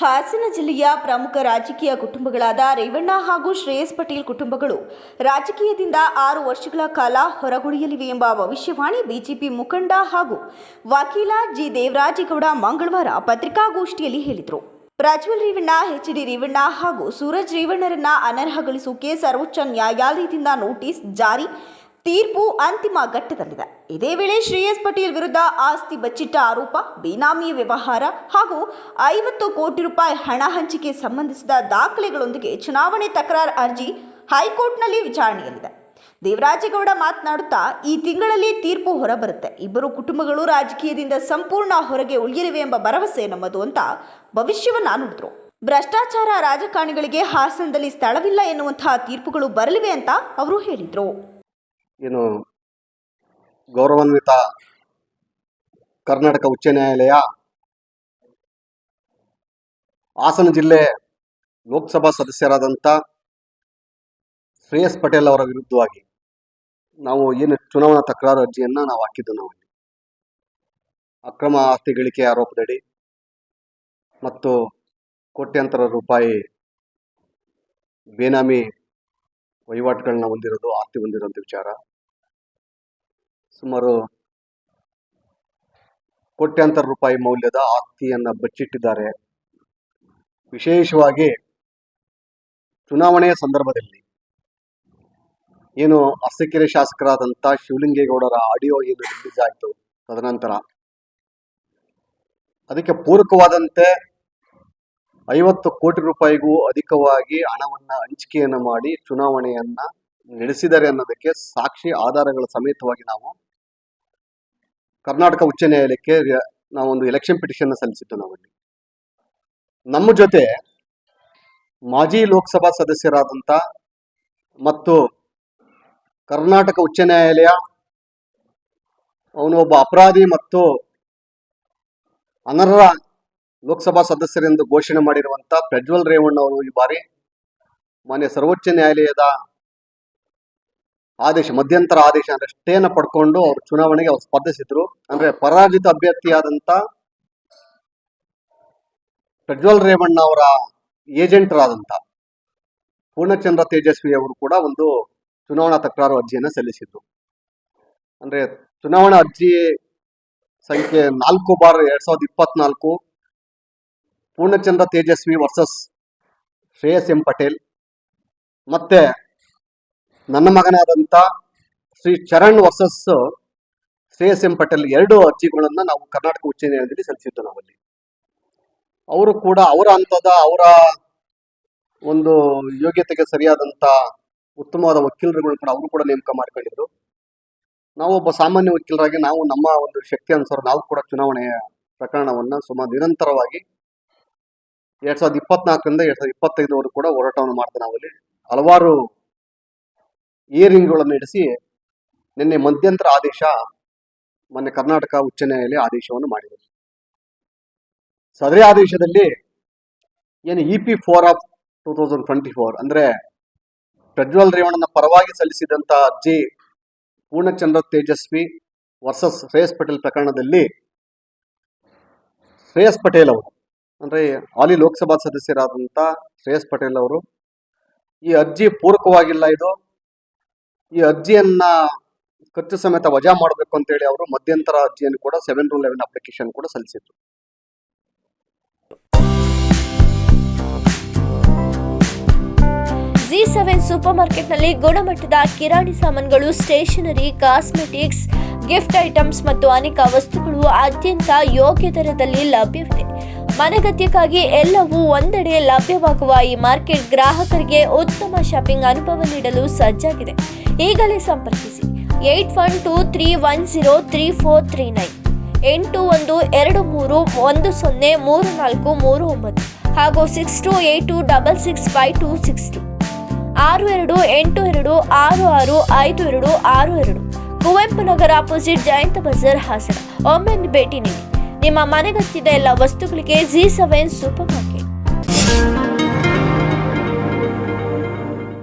ಹಾಸನ ಜಿಲ್ಲೆಯ ಪ್ರಮುಖ ರಾಜಕೀಯ ಕುಟುಂಬಗಳಾದ ರೇವಣ್ಣ ಹಾಗೂ ಶ್ರೇಯಸ್ ಪಟೇಲ್ ಕುಟುಂಬಗಳು ರಾಜಕೀಯದಿಂದ ಆರು ವರ್ಷಗಳ ಕಾಲ ಹೊರಗುಳಿಯಲಿವೆ ಎಂಬ ಭವಿಷ್ಯವಾಣಿ ಬಿಜೆಪಿ ಮುಖಂಡ ಹಾಗೂ ವಕೀಲ ಜಿ. ದೇವರಾಜೇಗೌಡ ಮಂಗಳವಾರ ಪತ್ರಿಕಾಗೋಷ್ಠಿಯಲ್ಲಿ ಹೇಳಿದರು. ಪ್ರಜ್ವಲ್ ರೇವಣ್ಣ, ಎಚ್. ಡಿ. ರೇವಣ್ಣ ಹಾಗೂ ಸೂರಜ್ ರೇವಣ್ಣರನ್ನ ಅನರ್ಹಗೊಳಿಸುವಿಕೆ ಸರ್ವೋಚ್ಚ ನ್ಯಾಯಾಲಯದಿಂದ ನೋಟಿಸ್ ಜಾರಿ. ತೀರ್ಪು ಅಂತಿಮ ಘಟ್ಟದಲ್ಲಿದೆ. ಇದೇ ವೇಳೆ ಶ್ರೇಯಸ್ ಪಟೇಲ್ ವಿರುದ್ಧ ಆಸ್ತಿ ಬಚ್ಚಿಟ್ಟ ಆರೋಪ ಬೇನಾಮಿ ವ್ಯವಹಾರ ಹಾಗೂ ಐವತ್ತು ಕೋಟಿ ರೂಪಾಯಿ ಹಣ ಹಂಚಿಕೆ ಸಂಬಂಧಿಸಿದ ದಾಖಲೆಗಳೊಂದಿಗೆ ಚುನಾವಣೆ ತಕರಾರು ಅರ್ಜಿ ಹೈಕೋರ್ಟ್ನಲ್ಲಿ ವಿಚಾರಣೆಯಲ್ಲಿದೆ. ದೇವರಾಜೇಗೌಡ ಮಾತನಾಡುತ್ತಾ, ಈ ತಿಂಗಳಲ್ಲಿ ತೀರ್ಪು ಹೊರಬರುತ್ತೆ. ಇಬ್ಬರು ಕುಟುಂಬಗಳು ರಾಜಕೀಯದಿಂದ ಸಂಪೂರ್ಣ ಹೊರಗೆ ಉಳಿಯಲಿವೆ ಎಂಬ ಭರವಸೆ ನಮ್ಮದು ಅಂತ ಭವಿಷ್ಯವನ್ನು ನುಡಿದ್ರು. ಭ್ರಷ್ಟಾಚಾರ ರಾಜಕಾರಣಿಗಳಿಗೆ ಹಾಸನದಲ್ಲಿ ಸ್ಥಳವಿಲ್ಲ ಎನ್ನುವಂತಹ ತೀರ್ಪುಗಳು ಬರಲಿವೆ ಅಂತ ಅವರು ಹೇಳಿದರು. ಏನು ಗೌರವಾನ್ವಿತ ಕರ್ನಾಟಕ ಉಚ್ಚ ನ್ಯಾಯಾಲಯ, ಹಾಸನ ಜಿಲ್ಲೆ ಲೋಕಸಭಾ ಸದಸ್ಯರಾದಂಥ ಶ್ರೇಯಸ್ ಪಟೇಲ್ ಅವರ ವಿರುದ್ಧವಾಗಿ ನಾವು ಏನು ಚುನಾವಣಾ ತಕರಾರು ಅರ್ಜಿಯನ್ನು ನಾವು ಹಾಕಿದ್ದು ನಾವು ಅಕ್ರಮ ಆಸ್ತಿ ಗಳಿಕೆ ಆರೋಪದಡಿ ಮತ್ತು ಕೋಟ್ಯಂತರ ರೂಪಾಯಿ ಬೇನಾಮಿ ವಹಿವಾಟುಗಳನ್ನ ಹೊಂದಿರೋದು, ಆಸ್ತಿ ಹೊಂದಿರೋಂಥ ವಿಚಾರ. ಸುಮಾರು ಕೋಟ್ಯಾಂತರ ರೂಪಾಯಿ ಮೌಲ್ಯದ ಆಸ್ತಿಯನ್ನ ಬಚ್ಚಿಟ್ಟಿದ್ದಾರೆ. ವಿಶೇಷವಾಗಿ ಚುನಾವಣೆಯ ಸಂದರ್ಭದಲ್ಲಿ ಏನು ಅಸಕೆರೆ ಶಾಸಕರಾದಂಥ ಶಿವಲಿಂಗೇಗೌಡರ ಆಡಿಯೋ ಏನು ರಿಲೀಸ್ ಆಯಿತು ತದನಂತರ. ಅದಕ್ಕೆ ಪೂರಕವಾದಂತೆ ಐವತ್ತು ಕೋಟಿ ರೂಪಾಯಿಗೂ ಅಧಿಕವಾಗಿ ಹಣವನ್ನ ಹಂಚಿಕೆಯನ್ನು ಮಾಡಿ ಚುನಾವಣೆಯನ್ನ ನಡೆಸಿದ್ದಾರೆ ಅನ್ನೋದಕ್ಕೆ ಸಾಕ್ಷಿ ಆಧಾರಗಳ ಸಮೇತವಾಗಿ ನಾವು ಕರ್ನಾಟಕ ಉಚ್ಚ ನ್ಯಾಯಾಲಯಕ್ಕೆ ನಾವೊಂದು ಎಲೆಕ್ಷನ್ ಪಿಟಿಷನ್ ಸಲ್ಲಿಸಿದ್ದು ನಾವಲ್ಲಿ. ನಮ್ಮ ಜೊತೆ ಮಾಜಿ ಲೋಕಸಭಾ ಸದಸ್ಯರಾದಂತ ಮತ್ತು ಕರ್ನಾಟಕ ಉಚ್ಚ ನ್ಯಾಯಾಲಯ, ಅವನು ಒಬ್ಬ ಅಪರಾಧಿ ಮತ್ತು ಅನರ್ಹ ಲೋಕಸಭಾ ಸದಸ್ಯರೆಂದು ಘೋಷಣೆ ಮಾಡಿರುವಂಥ ಪ್ರಜ್ವಲ್ ರೇವಣ್ಣ ಅವರು ಈ ಬಾರಿ ಮಾನ್ಯ ಸರ್ವೋಚ್ಚ ನ್ಯಾಯಾಲಯದ ಆದೇಶ, ಮಧ್ಯಂತರ ಆದೇಶ ಅಂದ್ರೆ ಸ್ಟೇನ ಪಡ್ಕೊಂಡು ಅವರು ಚುನಾವಣೆಗೆ ಅವ್ರು ಸ್ಪರ್ಧಿಸಿದ್ರು. ಅಂದ್ರೆ ಪರಾಜಿತ ಅಭ್ಯರ್ಥಿಯಾದಂತ ಪ್ರಜ್ವಲ್ ರೇವಣ್ಣ ಅವರ ಏಜೆಂಟರಾದಂತ ಪೂರ್ಣಚಂದ್ರ ತೇಜಸ್ವಿ ಅವರು ಕೂಡ ಒಂದು ಚುನಾವಣಾ ತಕರಾರು ಅರ್ಜಿಯನ್ನು ಸಲ್ಲಿಸಿದ್ರು ಅಂದ್ರೆ ಚುನಾವಣಾ ಅರ್ಜಿ ಸಂಖ್ಯೆ ನಾಲ್ಕು ಬಾರ್ ಎರಡ್ ಸಾವಿರದ ಇಪ್ಪತ್ನಾಲ್ಕು, ಪೂರ್ಣಚಂದ್ರ ತೇಜಸ್ವಿ ವರ್ಸಸ್ ಶ್ರೇಯಸ್ ಎಂ ಪಟೇಲ್, ಮತ್ತೆ ನನ್ನ ಮಗನಾದಂಥ ಶ್ರೀ ಚರಣ್ ವರ್ಸಸ್ ಶ್ರೇಯಸ್ ಎಂ ಪಟೇಲ್ ಎರಡು ಅರ್ಜಿಗಳನ್ನು ನಾವು ಕರ್ನಾಟಕ ಉಚ್ಚ ನ್ಯಾಯಾಲಯದಲ್ಲಿ ಸಲ್ಲಿಸಿದ್ದು ನಾವಲ್ಲಿ. ಅವರು ಕೂಡ ಅವರ ಹಂತದ ಅವರ ಒಂದು ಯೋಗ್ಯತೆಗೆ ಸರಿಯಾದಂಥ ಉತ್ತಮವಾದ ವಕೀಲರುಗಳು ಕೂಡ ಅವರು ಕೂಡ ನೇಮಕ ಮಾಡ್ಕೊಂಡಿದ್ರು. ನಾವು ಒಬ್ಬ ಸಾಮಾನ್ಯ ವಕೀಲರಾಗಿ ನಾವು ನಮ್ಮ ಒಂದು ಶಕ್ತಿ ಅನುಸಾರ ನಾವು ಕೂಡ ಚುನಾವಣೆಯ ಪ್ರಕರಣವನ್ನು ಸುಮಾರು ನಿರಂತರವಾಗಿ ಎರಡ್ ಸಾವಿರದ ಇಪ್ಪತ್ನಾಲ್ಕರಿಂದ ಎರಡ್ ಸಾವಿರದ ಇಪ್ಪತ್ತೈದವರೆಗೂ ಕೂಡ ಹೋರಾಟವನ್ನು ಮಾಡ್ತಾ ನಾವಲ್ಲಿ ಹಲವಾರು ಹಿಯರಿಂಗ್ಗಳನ್ನು ಇಡಿಸಿ ನಿನ್ನೆ ಮಧ್ಯಂತರ ಆದೇಶ ಮೊನ್ನೆ ಕರ್ನಾಟಕ ಉಚ್ಚ ನ್ಯಾಯಾಲಯ ಆದೇಶವನ್ನು ಮಾಡಿದೆ. ಸದರಿ ಆದೇಶದಲ್ಲಿ ಏನು E P four of two thousand twenty four ಅಂದ್ರೆ ಪ್ರಜ್ವಲ್ ರೇವಣ್ಣನ ಪರವಾಗಿ ಸಲ್ಲಿಸಿದಂತ ಅರ್ಜಿ ಪೂರ್ಣಚಂದ್ರ ತೇಜಸ್ವಿ ವರ್ಸಸ್ ಶ್ರೇಯಸ್ ಪಟೇಲ್ ಪ್ರಕರಣದಲ್ಲಿ ಶ್ರೇಯಸ್ ಪಟೇಲ್ ಅವರು ಅಂದ್ರೆ ಹಾಲಿ ಲೋಕಸಭಾ ಸದಸ್ಯರಾದಂತ ಶ್ರೇಯಸ್ ಪಟೇಲ್ ಅವರು ಈ ಅರ್ಜಿ ಪೂರಕವಾಗಿಲ್ಲ ಇದು. ಈ ಅರ್ಜಿಯನ್ನ ಖರ್ಚು ಸಮೇತ ವಜಾ ಮಾಡಬೇಕು ಅಂತ ಹೇಳಿ ಅವರು ಮಧ್ಯಂತರ ಅರ್ಜಿಯನ್ನು ಕೂಡ ಸೆವೆನ್ ಟು ಲೆವೆನ್ ಅಪ್ಲಿಕೇಶನ್ ಕೂಡ ಸಲ್ಲಿಸಿದ್ರು. ಜಿ ಸೆವೆನ್ ಸೂಪರ್ ಮಾರ್ಕೆಟ್ನಲ್ಲಿ ಗುಣಮಟ್ಟದ ಕಿರಾಣಿ ಸಾಮಾನುಗಳು ಸ್ಟೇಷನರಿ ಕಾಸ್ಮೆಟಿಕ್ಸ್ ಗಿಫ್ಟ್ ಐಟಮ್ಸ್ ಮತ್ತು ಅನೇಕ ವಸ್ತುಗಳು ಅತ್ಯಂತ ಯೋಗ್ಯ ದರದಲ್ಲಿ ಲಭ್ಯವಿದೆ. ಮನೆಗತ್ಯಕ್ಕಾಗಿ ಎಲ್ಲವೂ ಒಂದೆಡೆ ಲಭ್ಯವಾಗುವ ಈ ಮಾರ್ಕೆಟ್ ಗ್ರಾಹಕರಿಗೆ ಉತ್ತಮ ಶಾಪಿಂಗ್ ಅನುಭವ ನೀಡಲು ಸಜ್ಜಾಗಿದೆ. ಈಗಲೇ ಸಂಪರ್ಕಿಸಿ. Eight one two three one zero three four three nine. ಎಂಟು ಒಂದು ಎರಡು ಮೂರು ಒಂದು ಸೊನ್ನೆ ಮೂರು ನಾಲ್ಕು ಮೂರು ಒಂಬತ್ತು. ಹಾಗೂ six two eight two double six five two six two. ಆರು ಎರಡು ಎಂಟು ಎರಡು ಆರು ಆರು ಐದು ಎರಡು ಆರು ಎರಡು. ಕುವೆಂಪು ನಗರ ಅಪೋಸಿಟ್ ಜಯಂತ ಬಜಾರ್ ಹಾಸನ. ಒಮ್ಮೆ ಭೇಟಿ ನೀಡಿ. ನಿಮ್ಮ ಮನೆಗತ್ತಿದ ಎಲ್ಲ ವಸ್ತುಗಳಿಗೆ ಜಿ ಸೆವೆನ್ ಸೂಪರ್ ಮಾರ್ಕೆಟ್.